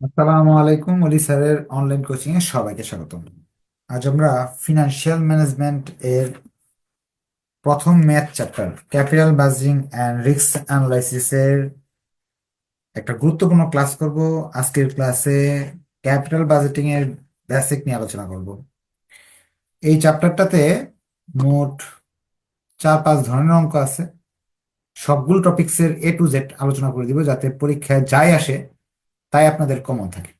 আসসালামু আলাইকুম অলি স্যারের অনলাইন কোচিং এ সবাইকে স্বাগতম। আজ আমরা ফিনান্সিয়াল ম্যানেজমেন্ট এর প্রথম math chapter capital budgeting and risk analysis এর একটা গুরুত্বপূর্ণ ক্লাস করব। আজকের ক্লাসে ক্যাপিটাল বাজেটিং এর বেসিক নিয়ে আলোচনা করব। এই চ্যাপ্টারটাতে মোট চার পাঁচ ধরনের অঙ্ক আছে। সবগুলো টপিকসের এ টু জেড আলোচনা করে দিব যাতে পরীক্ষায় যাই আসে তাই আপনাদের কমন থাকে।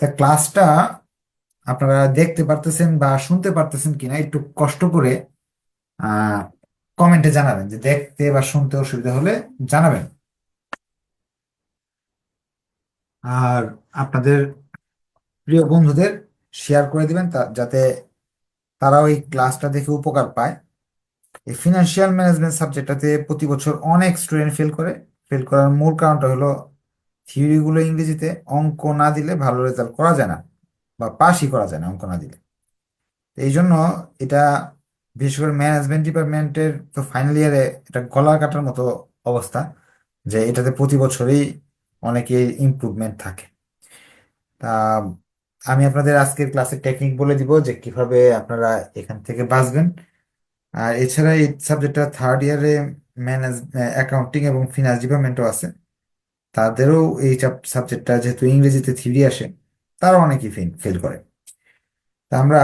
তা ক্লাসটা আপনারা দেখতে পারতেছেন বা শুনতে পারতেছেন কিনা একটু কষ্ট করে কমেন্টে জানাবেন। যে দেখতে বা শুনতে অসুবিধা হলে জানাবেন। আর আপনাদের প্রিয় বন্ধুদের শেয়ার করে দিবেন যাতে তারাও এই ক্লাসটা দেখে উপকার পায়। এই ফিনান্সিয়াল ম্যানেজমেন্ট সাবজেক্টটাতে প্রতি বছর অনেক স্টুডেন্ট ফেল করে। ফেল করার মূল কারণটা হলো থিওরিগুলো ইংরেজিতে অঙ্ক না দিলে ভালো রেজাল্ট করা যায় না বা পাসই করা যায় না অঙ্ক না দিলে। এই জন্য এটা বিশেষ করে ম্যানেজমেন্ট ডিপার্টমেন্টের তো ফাইনাল ইয়ারে এটা গলা কাটার মতো অবস্থা যে এটাতে প্রতি বছরই অনেকের ইমপ্রুভমেন্ট থাকে। তা আমি আপনাদের আজকের ক্লাসের টেকনিক বলে দিব যে কীভাবে আপনারা এখান থেকে বাঁচবেন। আর এছাড়া এই সাবজেক্টটা থার্ড ইয়ারে ম্যানেজ অ্যাকাউন্টিং এবং ফিনান্স ডিপার্টমেন্টও আছে। তাদেরও এই সাবজেক্টটা যেহেতু ইংরেজিতে থিওরি আসে, তারাও অনেকেই ফেল করে। তা আমরা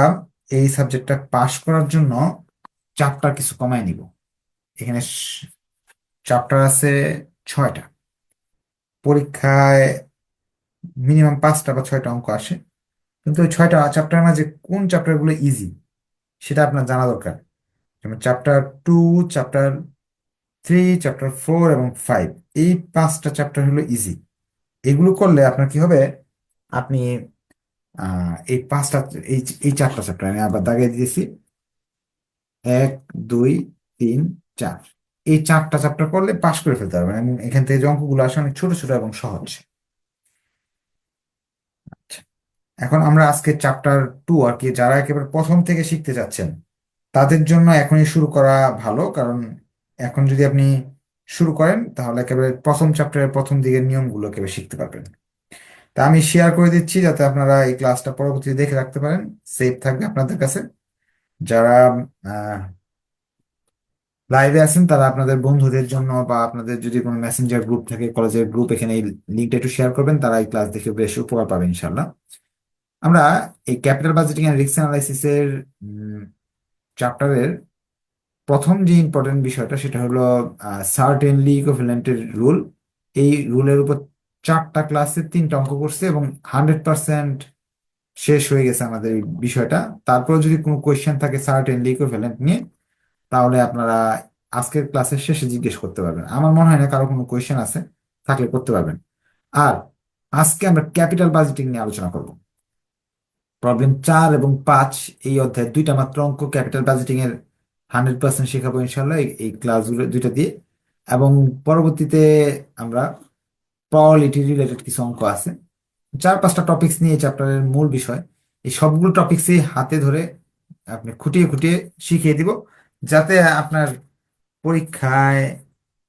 এই সাবজেক্টটা পাশ করার জন্য চ্যাপ্টার কিছু কমায় নিব। এখানে চ্যাপ্টার আছে ছয়টা। পরীক্ষায় মিনিমাম পাঁচটা বা ছয়টা অঙ্ক আসে। কিন্তু ওই ছয়টা চ্যাপ্টারের মাঝে কোন চ্যাপ্টারগুলো ইজি সেটা আপনার জানা দরকার। যেমন chapter two chapter three chapter four এবং ফাইভ এই পাঁচটা চ্যাপ্টার হলো ইজি এগুলো করলে আপনার কি হবে? আপনি এই পাঁচটা, এই এই চারটা চ্যাপ্টার আমি আবার দাগিয়ে দিয়েছি। এক, দুই, তিন, চার। এই চারটা চ্যাপ্টার করলে পাশ করে ফেলতে পারবেন এবং এখান থেকে যে অঙ্কগুলো আসে অনেক ছোট ছোট এবং সহজ। আচ্ছা এখন আমরা আজকে চ্যাপ্টার টু আর কি, যারা একেবারে প্রথম থেকে শিখতে যাচ্ছেন তাদের জন্য এখনই শুরু করা ভালো। কারণ এখন যদি আপনি শুরু করেন, তাহলে একেবারে প্রথম চ্যাপ্টারের প্রথম দিকের নিয়মগুলো একেবারে শিখতে পারবেন। তা আমি শেয়ার করে দিচ্ছি যাতে আপনারা এই ক্লাসটা পরবর্তীতে দেখে রাখতে পারেন। সেভ থাকবে আপনাদের কাছে। যারা লাইভে আছেন, তারা আপনাদের বন্ধুদের জন্য বা আপনাদের যদি কোনো মেসেঞ্জার গ্রুপ থাকে কলেজের গ্রুপ এখানে এই লিঙ্কটা একটু শেয়ার করবেন, তারা এই ক্লাস দেখে বেশ উপকার পাবেন ইনশাল্লাহ আমরা এই ক্যাপিটাল বাজেটিং এন্ড রিস্ক অ্যানালাইসিসের চ্যাপ্টারের প্রথম যে ইম্পর্টেন্ট বিষয়টা সেটা হলো সার্টেনলি ইকুইভ্যালেন্টের রুল এই রুলের উপর চারটা ক্লাসে তিনটা অঙ্ক করছে এবং হান্ড্রেড পার্সেন্ট শেষ হয়ে গেছে আমাদের এই বিষয়টা। তারপরে যদি কোনো কোয়েশ্চেন থাকে সার্টেনলি ইকুইভ্যালেন্ট নিয়ে, তাহলে আপনারা আজকের ক্লাসের শেষে জিজ্ঞেস করতে পারবেন। আমার মনে হয় না কারও কোনো কোয়েশ্চেন আছে, থাকলে করতে পারবেন। আর আজকে আমরা ক্যাপিটাল বাজেটিং নিয়ে আলোচনা করব। প্রবলেম চার এবং পাঁচ এই অধ্যায় দুইটা মাত্র অঙ্ক ক্যাপিটাল বাজেটিং এর হান্ড্রেড পার্সেন্ট শেখাবো ইনশাল্লাহ এই ক্লাসগুলো দুইটা দিয়ে। এবং পরবর্তীতে আমরা প্রবাবিলিটি রিলেটেড কিছু অঙ্ক আছে। চার পাঁচটা টপিকস নিয়ে চ্যাপ্টারের মূল বিষয়। এই সবগুলো টপিকসই হাতে ধরে আপনি খুঁটিয়ে খুঁটিয়ে শিখিয়ে দিব, যাতে আপনার পরীক্ষায়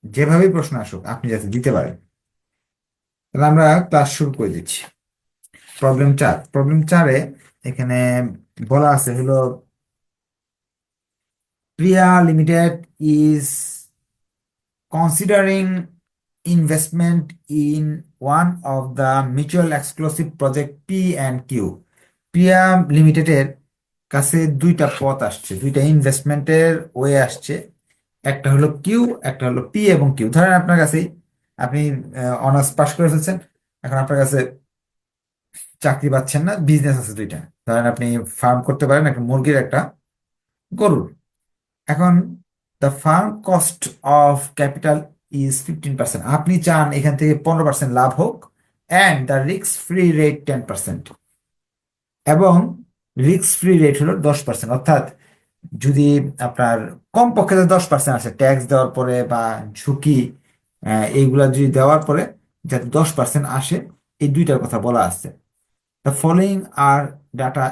যেভাবেই প্রশ্ন আসুক, আপনি যাতে দিতে পারেন। তাহলে আমরা ক্লাস শুরু করে দিচ্ছি। প্রবলেম চার। প্রবলেম চারে এখানে বলা আছে হলো Priya limited is considering investment in one of the mutual exclusive project P and Q Priya লিমিটেডের কাছে দুইটা পথ আসছে, দুইটা ইনভেস্টমেন্টের ওয়ে আসছে। একটা হলো কিউ একটা হলো পি এবং কিউ ধরেন আপনার কাছে আপনি অনার্স পাস করে ফেলছেন, এখন আপনার কাছে চাকরি পাচ্ছেন না বিজনেস আছে দুইটা। ধরেন আপনি ফার্ম করতে পারেন একটা মুরগির একটা গরুর এখন the firm cost of capital is fifteen percent আপনি চান এখান থেকে পনেরো পার্সেন্ট লাভ হোক and the risk free rate ten percent এবং রিস্ক ফ্রি রেট হলো দশ পার্সেন্ট অর্থাৎ যদি আপনার কম পক্ষে দশ পার্সেন্ট আসে ট্যাক্স দেওয়ার পরে বা ঝুঁকি এইগুলা যদি দেওয়ার পরে যাতে দশ পার্সেন্ট আসে, এই দুইটার কথা বলা আছে। The following are data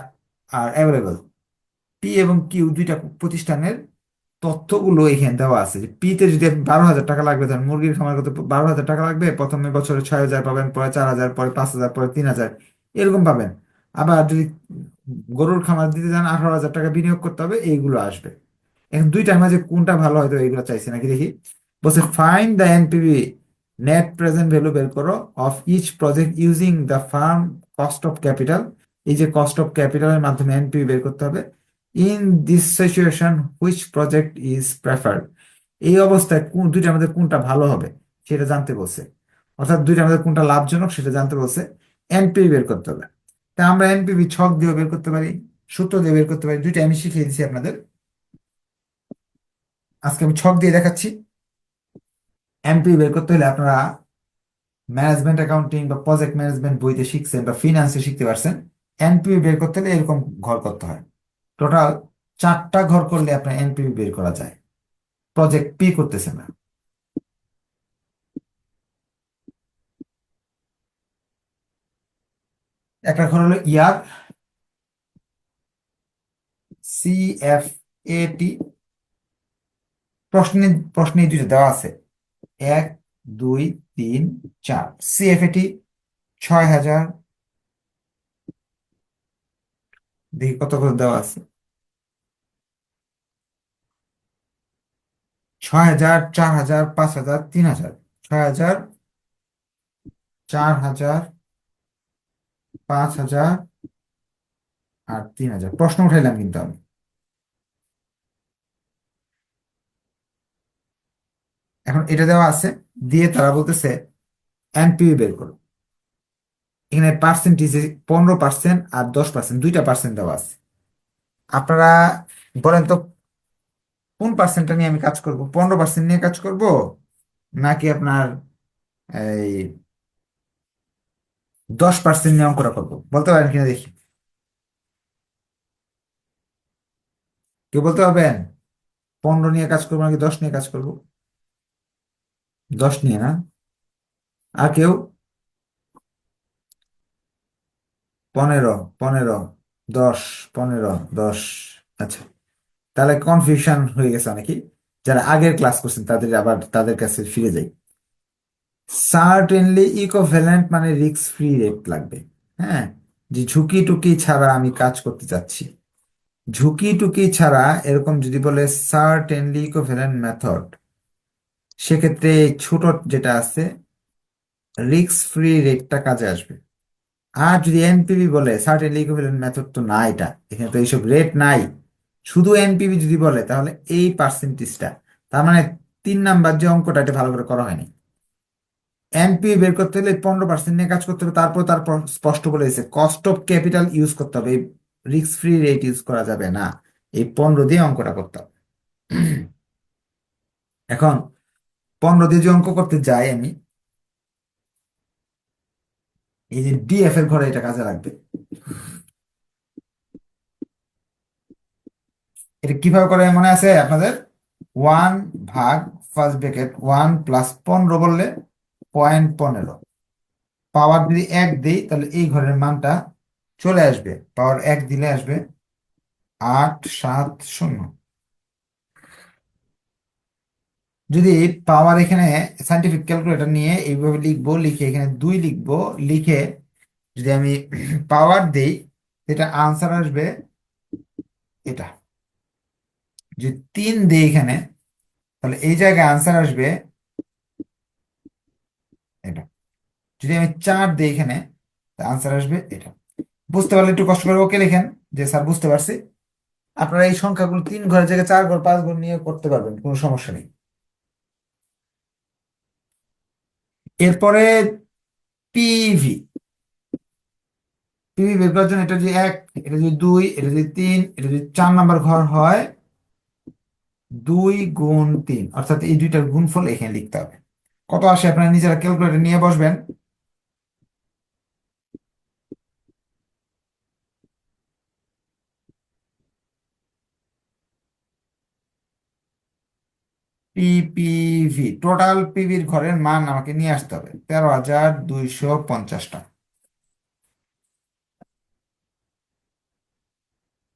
are available P এবং কিউ দুইটা প্রতিষ্ঠানের তথ্যগুলো এখানে দেওয়া আছে যে পিতে যদি বারো হাজার টাকা লাগবে ধরেন মুরগির খামার করতে বারো হাজার টাকা লাগবে? প্রথমে বছরে ছয় হাজার পাবেন, পরে চার হাজার, পরে পাঁচ হাজার, পরে তিন হাজার। এরকম পাবেন। আবার যদি গরুর খামার দিতে যান, আঠারো হাজার টাকা বিনিয়োগ করতে হবে, এইগুলো আসবে। এখন দুইটার মাঝে কোনটা ভালো হয়তো এইগুলো চাইছি নাকি দেখি? বলছে fine the NPV net present value বের করো of each project using the firm cost of capital এই যে কস্ট অফ ক্যাপিটালের মাধ্যমে এনপিভি বের করতে হবে। In this situation which project is preferred এই অবস্থায় কোন দুইটার মধ্যে কোনটা ভালো হবে, সেটা জানতে বলছে। অর্থাৎ দুইটার মধ্যে কোনটা লাভজনক, সেটা জানতে বলছে। এনপিভি বের করতে হবে। তা আমরা এনপিভি ছক দিয়ে বের করতে পারি, সূত্র দিয়ে বের করতে পারি, দুইটা আমি শিখিয়ে দিচ্ছি আপনাদের। আজকে আমি ছক দিয়ে দেখাচ্ছি। এনপিভি বের করতে হলে আপনারা ম্যানেজমেন্ট অ্যাকাউন্টিং বা প্রজেক্ট ম্যানেজমেন্ট বইতে শিখছেন বা ফিনান্সে শিখতে পারছেন। এনপিভি বের করতে হলে এরকম ঘর করতে হয়। টোটাল চারটা ঘর করলে আপনার এনপিভি বের করা যায়। প্রজেক্ট পি করতেছে না। একটা ঘর হলো ইয়ার সি এফ এ টি প্রশ্নে প্রশ্নে এই দুটো দেওয়া আছে। এক, দুই, তিন, চার। সি এফ এটি ছয় হাজার। দেখি কত করে দেওয়া আছে। ছয় হাজার, চার হাজার, পাঁচ হাজার, তিন হাজার। ছয় হাজার, চার হাজার, পাঁচ হাজার আর তিন হাজার। প্রশ্ন উঠাইলাম কিন্তু আমি। এখন এটা দেওয়া আছে, দিয়ে তারা বলতেছে এনপিভি বের করো। এখানে পার্সেন্টেজ পনেরো পার্সেন্ট আর দশ পার্সেন্ট দুইটা পার্সেন্ট দেওয়া আছে। আপনারা বলেন তো কোন পার্সেন্টটা নিয়ে আমি কাজ করব? পনেরো পার্সেন্ট নিয়ে কাজ করব? নাকি আপনার এই দশ পার্সেন্ট নিয়ে অঙ্কটা করব? বলতে পারেন কিনা দেখি। কেউ বলতে পারবেন? পনেরো নিয়ে কাজ করব নাকি দশ নিয়ে কাজ করব? দশ নিয়ে না? আর কেউ? পনেরো পনেরো, দশ পনেরো, দশ আচ্ছা। তাহলে কনফিউশন হয়ে গেছে অনেকেই। যারা আগের ক্লাস করছেন, তাদের আবার তাদের কাছে ফিরে যাই। সার্টেনলি ইকোভ্যালেন্ট মানে রিস্ক ফ্রি রেট লাগবে। হ্যাঁ যে ঝুঁকি টুকি ছাড়া আমি কাজ করতে চাচ্ছি। ঝুঁকি টুকি ছাড়া এরকম যদি বলে সার্টেনলি ইকোভ্যালেন্ট মেথড সেক্ষেত্রে ছোট যেটা আছে রিস্ক ফ্রি রেটটা কাজে আসবে। আর যদি এনপিভি বলে সার্টেনলি ইকুইভ্যালেন্ট মেথড তো না এটা। এখানে তো এইসব রেট নাই। শুধু এনপিভি যদি বলে, তাহলে এই পার্সেন্টেজটা তার মানে তিন নাম্বার যে অঙ্কটা, এটা ভালো করে করা হয়নি। এনপিভি বের করতে হলে পনেরো পার্সেন্ট নিয়ে কাজ করতে হবে, তারপর তারপর স্পষ্ট বলে দিয়েছে কস্ট অফ ক্যাপিটাল ইউজ করতে হবে রিস্ক ফ্রি রেট ইউজ করা যাবে না, এই পনেরো দিয়ে অঙ্কটা করতে হবে। এখন, পনেরো দিয়ে যে অঙ্ক করতে যাই আমি, এই যে ডিএফ এর ঘরে এটা কাজে লাগবে। এটা কীভাবে করে মনে আছে? আপনাদের ওয়ান ভাগ ফার্স্ট ব্র্যাকেট ওয়ান প্লাস পনেরো বললে পয়েন্ট পনেরো। পাওয়ার যদি এক দিই, তাহলে এই ঘরের মানটা চলে আসবে। পাওয়ার এক দিলে আসবে আট সাত শূন্য। যদি পাওয়ার এখানে সাইন্টিফিক ক্যালকুলেটর নিয়ে এইভাবে লিখব, লিখে এখানে দুই লিখব, লিখে যদি আমি পাওয়ার দিই এটা আনসার আসবে এটা। যদি তিন দিই এখানে, তাহলে এই জায়গায় আনসার আসবে এটা। যদি আমি চার দিই এখানে আনসার আসবে এটা। বুঝতে পারলে একটু কষ্ট করে ওকে লেখেন, যে স্যার বুঝতে পারছি। আপনারা এই সংখ্যাগুলো তিন ঘরের জায়গায় চার ঘর, পাঁচ ঘর নিয়ে করতে পারবেন, কোনো সমস্যা নেই। এরপরে পিভি পিভি বের করার জন্য এটা যদি এক, এটা যদি দুই, এটা যদি তিন, এটা যদি চার নাম্বার ঘর হয় দুই গুণ তিন, অর্থাৎ এই দুইটার গুণফল এখানে লিখতে হবে। কত আসে? আপনারা নিজেরা ক্যালকুলেটর নিয়ে বসবেন। পিপিভি টোটাল পিভির ঘরের মান আমাকে নিয়ে আসতে হবে। তেরো হাজার দুইশো পঞ্চাশটা।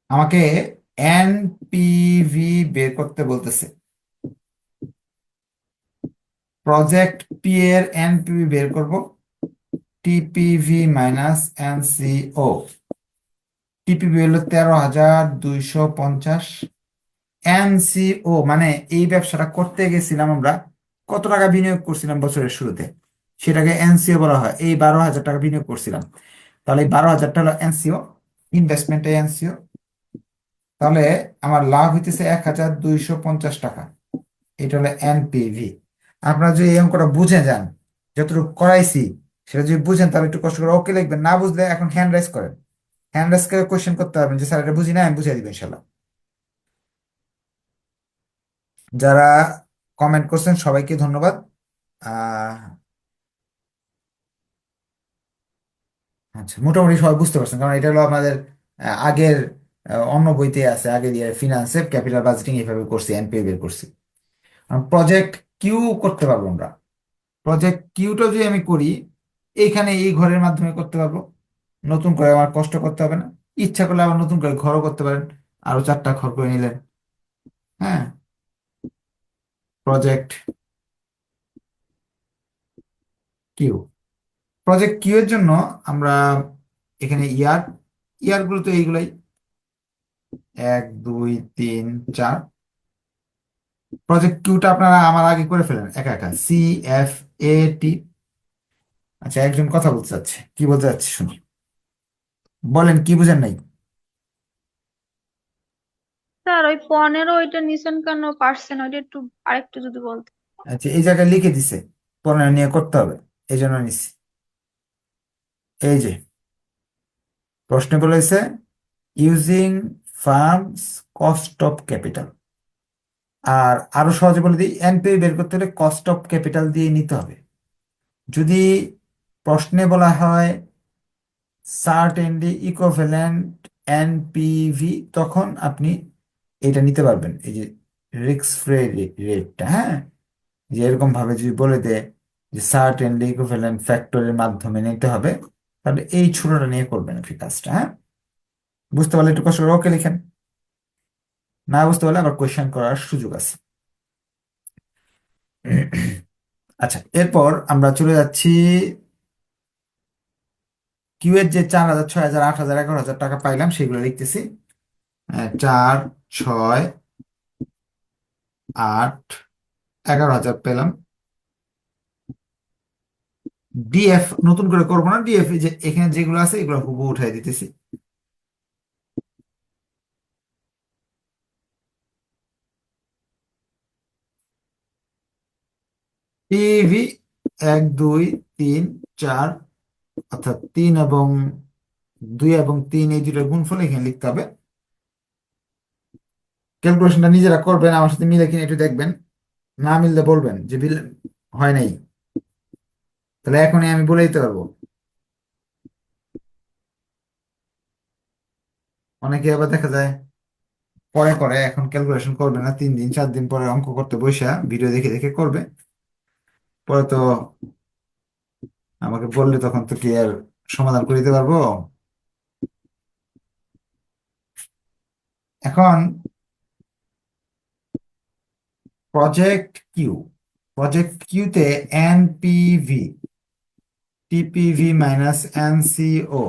আমাকে এনপিভি বের করতে বলতেছে। প্রজেক্ট পি এর এনপিভি বের করব। TPV minus NCO. টিপিভি হলো তেরো হাজার দুইশো পঞ্চাশ। এনসিও মানে এই ব্যবসাটা করতে গেছিলাম আমরা, কত টাকা বিনিয়োগ করছিলাম বছরের শুরুতে? সেটাকে এনসিও বলা হয়। এই বারো হাজার টাকা বিনিয়োগ করছিলাম। তাহলে এই বারো হাজার টাকা এনসিও ইনভেস্টমেন্টে এনসিও। তাহলে আমার লাভ হইতেছে এক হাজার দুইশো পঞ্চাশ টাকা। এটা হলো এনপিভি আপনারা যদি এই অঙ্কটা বুঝে যান, যতটুকু করাইছি, সেটা যদি বুঝেন, তাহলে একটু কষ্ট করে ওকে লিখবেন, না বুঝলে এখন হ্যান্ড রাইজ করেন। হ্যান্ড রাইজ করে কোয়েশ্চেন করতে পারবেন যে, স্যার, এটা বুঝি না আমি বুঝিয়ে দিবেন ইনশাল্লাহ যারা কমেন্ট করছেন, সবাইকে ধন্যবাদ। আচ্ছা মোটামুটি সবাই বুঝতে পারছেন, কারণ এটা হলো আমাদের আগের অন্য বইতে আছে, আগে দিয়ে ফিনান্সে ক্যাপিটাল বাজেটিং এইভাবে করছি এনপিএ বের করছি। প্রজেক্ট কিউ করতে পারব আমরা। প্রজেক্ট কিউটা যদি আমি করি, এইখানে এই ঘরের মাধ্যমে করতে পারব। নতুন করে আমার কষ্ট করতে হবে না। ইচ্ছা করলে আবার নতুন করে ঘরও করতে পারেন। আরও চারটা ঘর করে নিলেন। হ্যাঁ? প্রজেক্ট কিউ প্রজেক্ট কিউ এর জন্য আমরা এখানে ইয়ার ইয়ারগুলো তো এইগুলাই এক দুই তিন চার। প্রজেক্ট কিউটা আপনারা আমার আগে করে ফেলেন একা একা। সি এফ এ টি আচ্ছা একজন কথা বলতে চাচ্ছে। কি বলতে চাচ্ছে শুনি বলেন কি বুঝেন নাই? স্যার ওই পনেরো ওইটা নিছেন কেন? পার্সেন্ট ওইটা একটু আরেকটু যদি বলতেন আচ্ছা এই জায়গায় লিখে দিছে পনেরো নিয়ে করতে হবে এই জন্য নিচ্ছি এই যে প্রশ্ন বলেছে using firms cost of capital. আর আরও সহজে বলে দিই এনপিভি বের করতে হলে কস্ট অফ ক্যাপিটাল দিয়ে নিতে হবে। যদি প্রশ্নে বলা হয় সার্ট সার্টেনলি ইকুইভ্যালেন্ট এনপিভি, তখন আপনি এটা নিতে পারবেন। এই যে রিস্ক ফ্রি রেটটা হ্যাঁ? যে এরকম ভাবে যদি বলে দেয় যে সার্ট সার্টেনলি ইকুইভ্যালেন্ট ফ্যাক্টরের মাধ্যমে নিতে হবে, তাহলে এই ছোটটা নিয়ে করবেন আপনি কাজটা হ্যাঁ? বুঝতে পারলে একটু কষ্ট করে ওকে লিখেন। না বুঝতে পারলে আবার কোয়েশ্চেন করার সুযোগ আছে। আচ্ছা এরপর আমরা চলে যাচ্ছি কিউ এর যে চার হাজার, ছয় হাজার, আট হাজার, এগারো হাজার টাকা পাইলাম, সেগুলো লিখতেছি। চার, ছয়, আট, এগারো হাজার পেলাম। ডিএফ নতুন করে করব না ডিএফ যে এখানে যেগুলো আছে, এগুলো হুবহু উঠাই দিতেছি। টিভি এক, দুই, তিন, চার, অর্থাৎ তিন এবং দুই এবং তিন এই দুটোর গুণফল এখানে লিখতে হবে। ক্যালকুলেশনটা নিজেরা করবেন, আমার সাথে মিলে কিনা একটু দেখবেন। না মিললে বলবেন যে বিল হয় নাই। তাহলে এখনই আমি বলে দিতে পারব। অনেকে আবার দেখা যায় পরে করে, এখন ক্যালকুলেশন করবে না, তিন দিন, চার দিন পরে অঙ্ক করতে বসে ভিডিও দেখে দেখে করবে। পরে তো আমাকে বললে তখন তো কি আর সমাধান করে দিতে পারব? এখন প্রজেক্ট কিউ প্রজেক্ট কিউতে এনপিভি টিপিভি মাইনাস এনসিও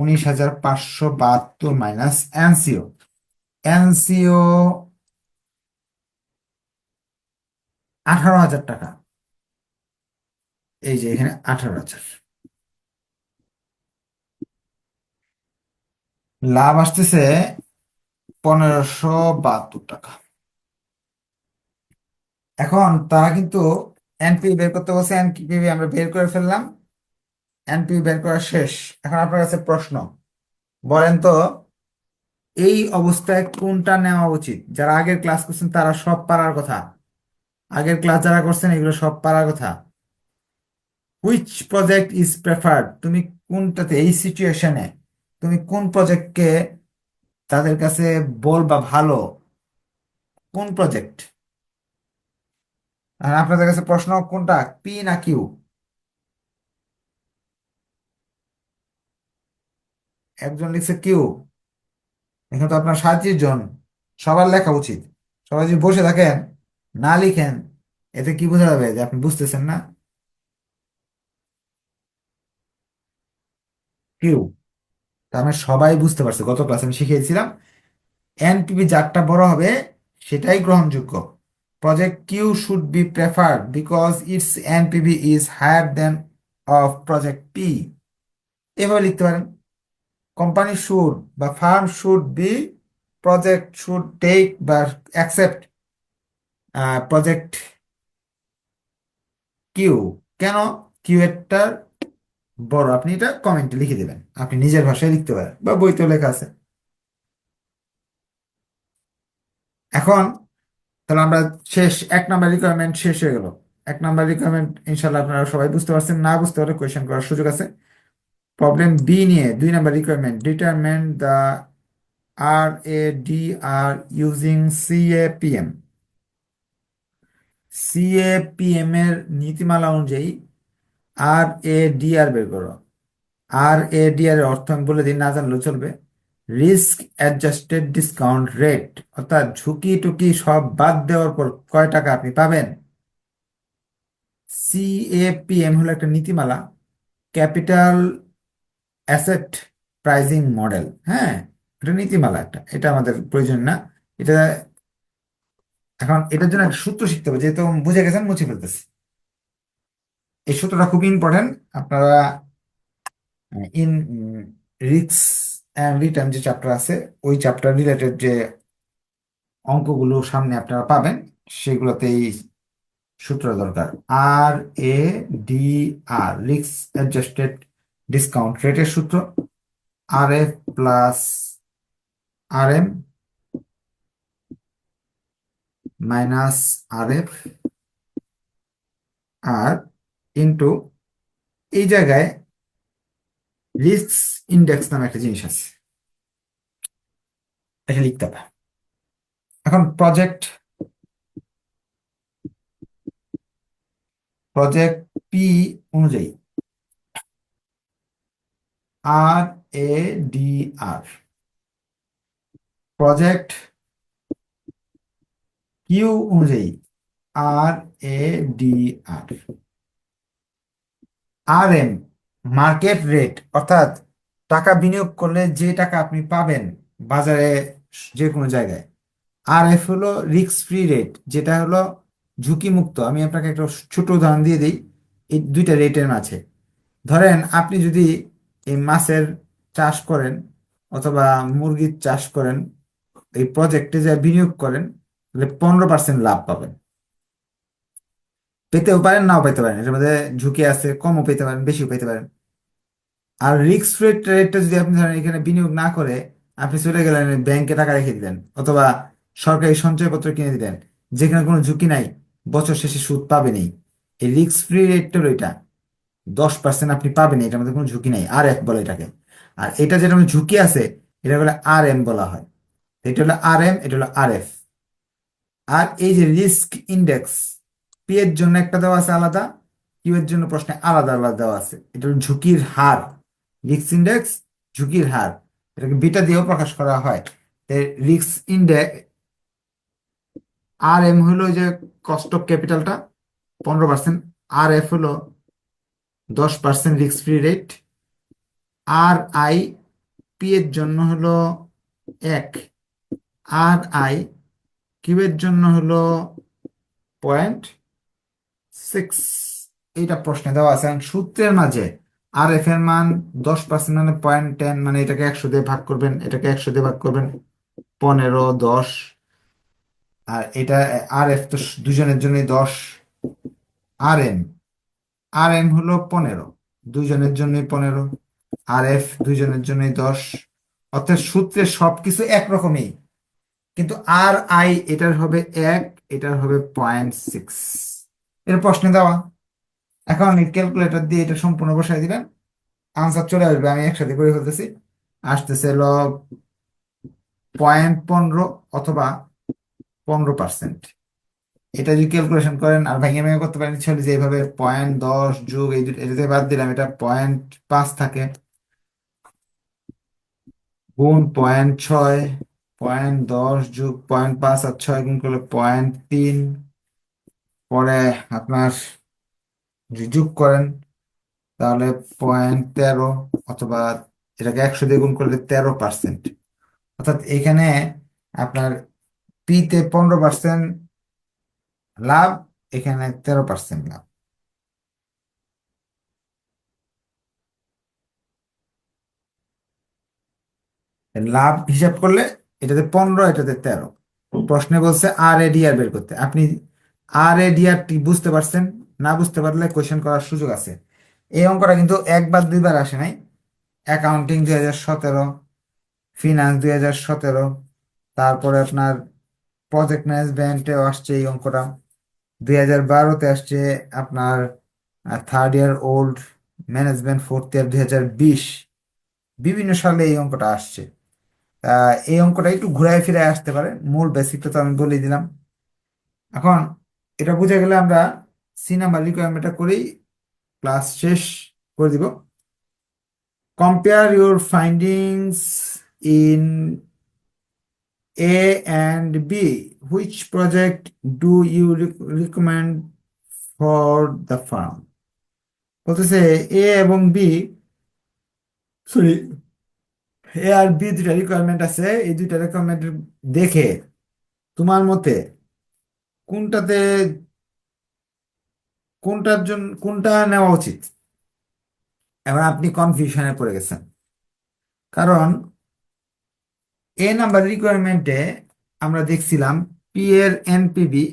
উনিশ হাজার পাঁচশো বাহাত্তর মাইনাস এনসিও এনসিও আঠারো হাজার টাকা। এই যে এখানে আঠারো হাজার লাভ আসতেছে পনেরোশো বাহাত্তর টাকা। এখন তারা কিন্তু এনপিভি বের করতে বলছে এনপিভি আমরা বের করে ফেললাম। এনপিভি বের করা শেষ। এখন আপনার কাছে প্রশ্ন, বলেন তো, এই অবস্থায় কোনটা নেওয়া উচিত? যারা আগের ক্লাস করছেন তারা সব পারার কথা। আগের ক্লাস যারা করছেন এগুলো সব পারার কথা। হুইচ প্রজেক্ট ইজ প্রেফার্ড তুমি কোনটাতে, এই সিচুয়েশনে তুমি কোন প্রজেক্টকে তাদের কাছে বলবা ভালো? কোন প্রজেক্ট আর আপনাদের কাছে প্রশ্ন কোনটা? পি না কিউ একজন লিখছে কিউ এখন তো আপনার সাতত্রিশ জন। সবার লেখা উচিত। সবাই যদি বসে থাকেন, না লিখেন, এতে কি বোঝা যাবে যে আপনি বুঝতেছেন না? কিউ। তার মানে সবাই বুঝতে পারছে, গত ক্লাসে আমি শিখিয়েছিলাম। এনপিভি যারটা বড় হবে, সেটাই গ্রহণযোগ্য। Project Q should be preferred because it's NPV is higher than of project P এভাবে লিখতে পারেন। কোম্পানি শুড বা firm should be project should take বা অ্যাকসেপ্ট প্রজেক্ট কিউ কেন? কিউ এরটার বড়, আপনি এটা কমেন্টে লিখে দেবেন। আপনি নিজের ভাষায় লিখতে পারেন, বা বইতেও লেখা আছে। এখন, তাহলে আমরা শেষ, এক নাম্বার রিকোয়ারমেন্ট শেষ হয়ে গেল। এক নাম্বার রিকোয়ারমেন্ট ইনশাল্লাহ আপনারা সবাই বুঝতে পারছেন, না বুঝতে পারলে কোয়েশ্চেন করার সুযোগ আছে। প্রবলেম বি নিয়ে দুই number requirement determine the R A D R using C A P M C A P M এর নীতিমালা অনুযায়ী আর এ ডি আর বের করো। আর এ ডি আর অর্থ আমি বলে দিই, না জানলেও চলবে। রিস্ক অ্যাডজাস্টেড ডিসকাউন্ট রেট অর্থাৎ ঝুঁকি টুকি সব বাদ দেওয়ার পর কয় টাকা আপনি পাবেন? সিএপিএম হলো একটা নীতিমালা ক্যাপিটাল অ্যাসেট প্রাইজিং মডেল হ্যাঁ এটা নীতিমালা একটা, এটা আমাদের প্রয়োজন না। এটা এখন এটার জন্য একটা সূত্র শিখতে হবে, যেহেতু বুঝে গেছেন, মুছে ফেলতেছি। এই সূত্রটা খুব ইম্পর্টেন্ট আপনারা ইন রিস্ক অ্যান্ড রিটার্ন যে চ্যাপ্টার আছে, ওই চ্যাপ্টার রিলেটেড যে অঙ্কগুলো সামনে আপনারা পাবেন সেগুলোতে এই সূত্র দরকার। আর এ ডি আর রিক্স অ্যাডজাস্টেড ডিসকাউন্ট রেটের সূত্র। R F plus R M minus R F R into এই জায়গায় রিস্ক ইন্ডেক্স নামে একটা জিনিস আছে। এটা লিখতে হবে। এখন প্রজেক্ট প্রজেক্ট পি অনুযায়ী R A D R project Q অনুযায়ী R A D R R M market rate অর্থাৎ টাকা বিনিয়োগ করলে যে টাকা আপনি পাবেন বাজারে যে কোনো জায়গায়। আর এফ হলো রিস্ক ফ্রি রেট যেটা হলো ঝুঁকি মুক্ত আমি আপনাকে একটা ছোট উদাহরণ দিয়ে দিই এই দুইটা রেটের মাঝে। ধরেন আপনি যদি এই মাছের চাষ করেন অথবা মুরগির চাষ করেন এই প্রজেক্টে যা বিনিয়োগ করেন তাহলে পনেরো পার্সেন্ট লাভ পাবেন। পেতেও পারেন, নাও পেতে পারেন। এটার মধ্যে ঝুঁকি আছে, কমও পেতে পারেন, বেশিও পেতে পারেন। আর রিস্ক রেট রেটটা যদি আপনি ধরেন এখানে বিনিয়োগ না করে, আপনি চলে গেলেন ব্যাংকে টাকা রেখে দিলেন অথবা সরকারি সঞ্চয়পত্র কিনে দিলেন, যেখানে কোনো ঝুঁকি নাই, বছর শেষে সুদ পাবেনই। এই রিস্ক ফ্রি রেটটা এটা। দশ পার্সেন্ট আপনি পাবেন এটার মধ্যে কোনো ঝুঁকি নাই আর এফ বলে এটাকে। আর এটা যেটা ঝুঁকি আছে, এটা বলে আর এম বলা হয়। এটা হলো আর এম এটা হলো আর এফ আর এই যে রিস্ক ইন্ডেক্স পি এর জন্য একটা দেওয়া আছে আলাদা কিউ এর জন্য প্রশ্নে আলাদা আলাদা দেওয়া আছে। এটা ঝুঁকির হার। রিক্স ইন্ডেক্স ঝুঁকির হার। এটাকে বিটা দিয়েও প্রকাশ করা হয়। রিস্ক ইন্ডেক্স আর এম হলো যে কস্ট অফ ক্যাপিটালটা পনেরো পার্সেন্ট আর এফ হলো দশ percent risk free rate R I P এর জন্য হলো এক। আর আই কিউ এর জন্য হলো পয়েন্ট সিক্স এইটা প্রশ্নে দেওয়া আছে। সূত্রের মাঝে আর এফ এর মান দশ পার্সেন্ট মানে পয়েন্ট টেন মানে এটাকে একশো দিয়ে ভাগ করবেন, এটাকে একশো দিয়ে ভাগ করবেন পনেরো, দশ। আর এটা আর এফ তো দুজনের জন্যই দশ। আর এম আর এম হলো পনেরো, দুজনের জন্যই পনেরো। আর এফ দুজনের জন্যই দশ। অর্থাৎ সূত্রে সবকিছু একরকমই। কিন্তু আর আই এটার হবে এক, এটার হবে পয়েন্ট সিক্স এর প্রশ্নে দেওয়া। এখন ক্যালকুলেটর দিয়ে এটা সম্পূর্ণ বসাই দিলেন আনসার চলে আসবে, আমি একসাথে করে ফেলতেছি। আসতেছে হলো পয়েন্ট পনেরো অথবা পনেরো পার্সেন্ট এটা যদি ক্যালকুলেশন করেন, আর ভেঙে ভেঙে করতে পারেন হলে যে এইভাবে পয়েন্ট দশ যোগ এই এটাতে বাদ দিলাম, এটা পয়েন্ট পাঁচ থাকে। গুণ পয়েন্ট ছয় পয়েন্ট দশ যোগ পয়েন্ট পাঁচ আর ছয় গুণ করলে পয়েন্ট তিন। পরে আপনার যোগ করেন, তাহলে পয়েন্ট তেরো অথবা এটাকে একশো দিয়ে গুণ করলে তেরো পার্সেন্ট অর্থাৎ এখানে আপনার পিতে পনেরো পার্সেন্ট লাভ, এখানে তেরো পার্সেন্ট লাভ। লাভ হিসাব করলে এটাতে পনেরো, এটাতে তেরো। প্রশ্নে বলছে আর এ ডিআর বের করতে। আপনি আর এ ডিআরটি বুঝতে পারছেন? না বুঝতে পারলে কোয়েশ্চেন করার সুযোগ আছে। এই অঙ্কটা কিন্তু একবার, দুইবার আসে নাই। অ্যাকাউন্টিং দুই হাজার সতেরো ফিনান্স দুই হাজার সতেরো, তারপরে আপনার প্রজেক্ট ম্যানেজমেন্টেও আসছে এই অঙ্কটা। দুই হাজার বারোতে আসছে আপনার third year old management fourth year দুই হাজার বিশ। বিভিন্ন সালে এই অঙ্কটা আসছে। এই অঙ্কটা একটু ঘুরায় ফিরে আসতে পারে। মূল বেসিকটা তো আমি বলে দিলাম। এখন এটা বুঝে গেলে আমরা সি নাম্বার রিকোয়ারমেন্টটা করেই ক্লাস শেষ করে দিব। Compare your findings in A and B which project do you recommend for the firm বলতেছে এ এবং বি সরি এ আর বি দুটা রিকোয়ারমেন্ট আছে। এই দুইটা রিকোয়ারমেন্ট দেখে, তোমার মতে কোনটাতে কোনটার জন্য কোনটা নেওয়া উচিত? এবার আপনি কনফিউশনে পড়ে গেছেন। কারণ এ নাম্বার রিকোয়ারমেন্টে আমরা দেখছিলাম পি এর এনপিভি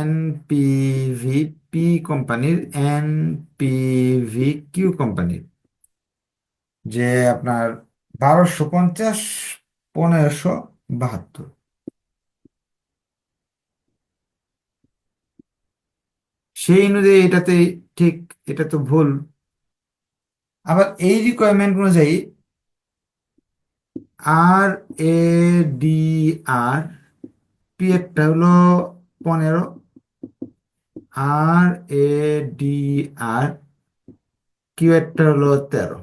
এনপিভি পি কোম্পানির এনপিভি কিউ কোম্পানির যে আপনার বারোশো পঞ্চাশ, পনেরোশো বাহাত্তর। সেই অনুযায়ী এটাতে ঠিক, এটা তো ভুল। আবার এই রিকোয়ারমেন্ট অনুযায়ী R A D R P একটা হলো পনেরো। আর এ ডি আর কিউ একটা হলো তেরো।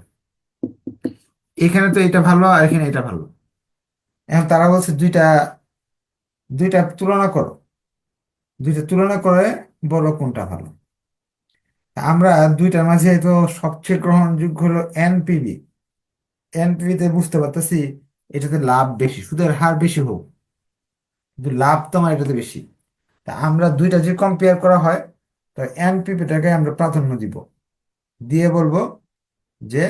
এখানে তো এটা ভালো আর এখানে এটা ভালো। এখন তারা বলছে দুইটা দুইটা তুলনা করো। দুইটা তুলনা করে বলো কোনটা ভালো? আমরা দুইটার মাঝে তো সবচেয়ে গ্রহণযোগ্য হলো এনপিভি। এনপিভিতে বুঝতে পারতেছি এটাতে লাভ বেশি সুদের হার বেশি হোক, কিন্তু লাভ তো আমার এটাতে বেশি। তা আমরা দুইটা যে কম্পেয়ার করা হয়, তো এনপিভিটাকে আমরা প্রাধান্য দিব। দিয়ে বলব যে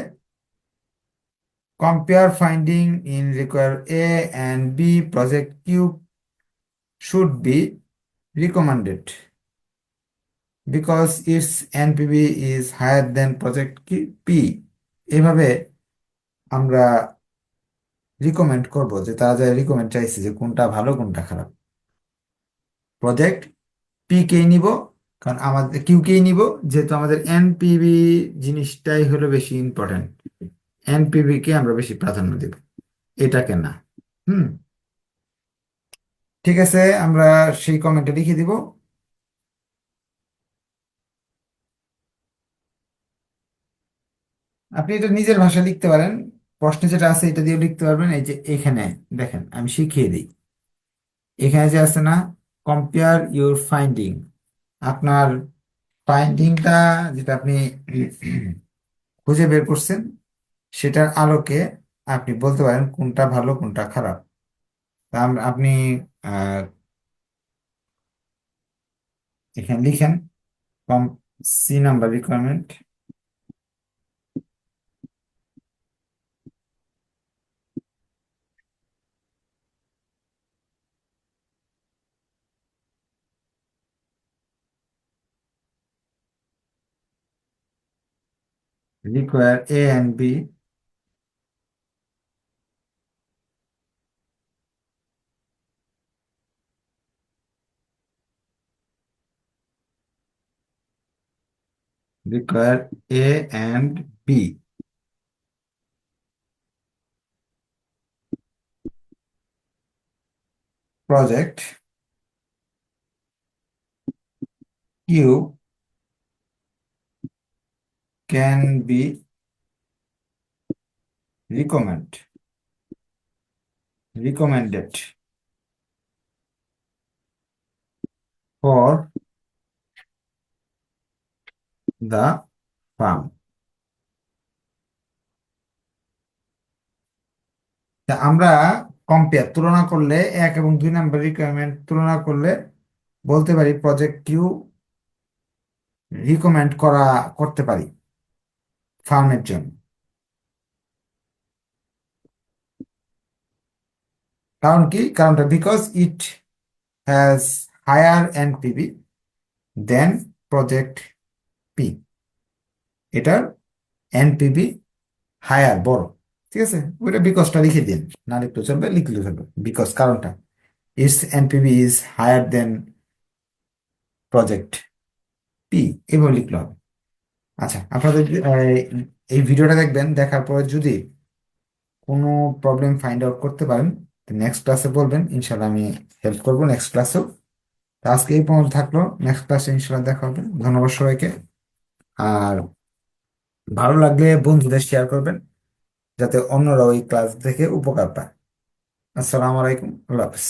compare finding in require A and B project Q should be recommended because its is higher than project Q- P. এভাবে আমরা রিকমেন্ড করব যে তারা যা রিকমেন্ড চাইছে যে কোনটা ভালো, কোনটা খারাপ। প্রজেক্ট পি কেই নিব? কারণ আমাদের কিউ কেই নিব? যেহেতু আমাদের এনপিভি জিনিসটাই হলো বেশি ইম্পর্টেন্ট এনপিভি কে আমরা বেশি প্রাধান্য দেব। এটাকে না। হুম। ঠিক আছে, আমরা সেই কমেন্টে লিখে দিব। আপনি এটা নিজের ভাষায় লিখতে পারেন। প্রশ্নে যেটা আছে এটা দিয়ে লিখতে পারবেন। এই যে এখানে, দেখেন, আমি শিখিয়ে দিই। এখানে যে আছে না কম্পেয়ার ইউর ফাইন্ডিং আপনার ফাইন্ডিংটা যেটা আপনি খুঁজে বের করছেন, সেটার আলোকে আপনি বলতে পারেন কোনটা ভালো, কোনটা খারাপ। আপনি এখানে লিখেন C number requirement require A and B. Require A and B. Project Q can be recommend, recommended for the farm. আমরা কম্পেয়ার তুলনা করলে এক এবং দুই নাম্বার রিকোয়ারমেন্ট তুলনা করলে বলতে পারি প্রজেক্ট কিউ রিকমেন্ড করা, করতে পারি। ফার্মের জন্য। কারণ কি? কারণটা because it has higher NPV then project P এটার এনপিভি হায়ার বড়। ঠিক আছে? ওইটা বিকজটা লিখে দিন। না লিখলে চলবে লিখলে চলবে। বিকজ কারণটা। It's NPV is higher than project P এভাবে লিখলে হবে। আচ্ছা আপনাদের এই ভিডিওটা দেখবেন, দেখার পরে যদি কোনো প্রবলেম ফাইন্ড আউট করতে পারেন নেক্সট ক্লাসে বলবেন ইনশাল্লাহ আমি হেল্প করব নেক্সট ক্লাসেও তো আজকে এই পর্যন্ত থাকল নেক্সট ক্লাসে ইনশাল্লাহ দেখা হবে। ধন্যবাদ সবাইকে। আর ভালো লাগলে বন্ধুদের শেয়ার করবেন, যাতে অন্যরা ওই ক্লাস থেকে উপকার পায়। আসসালামু আলাইকুম, আল্লাহ হাফিজ।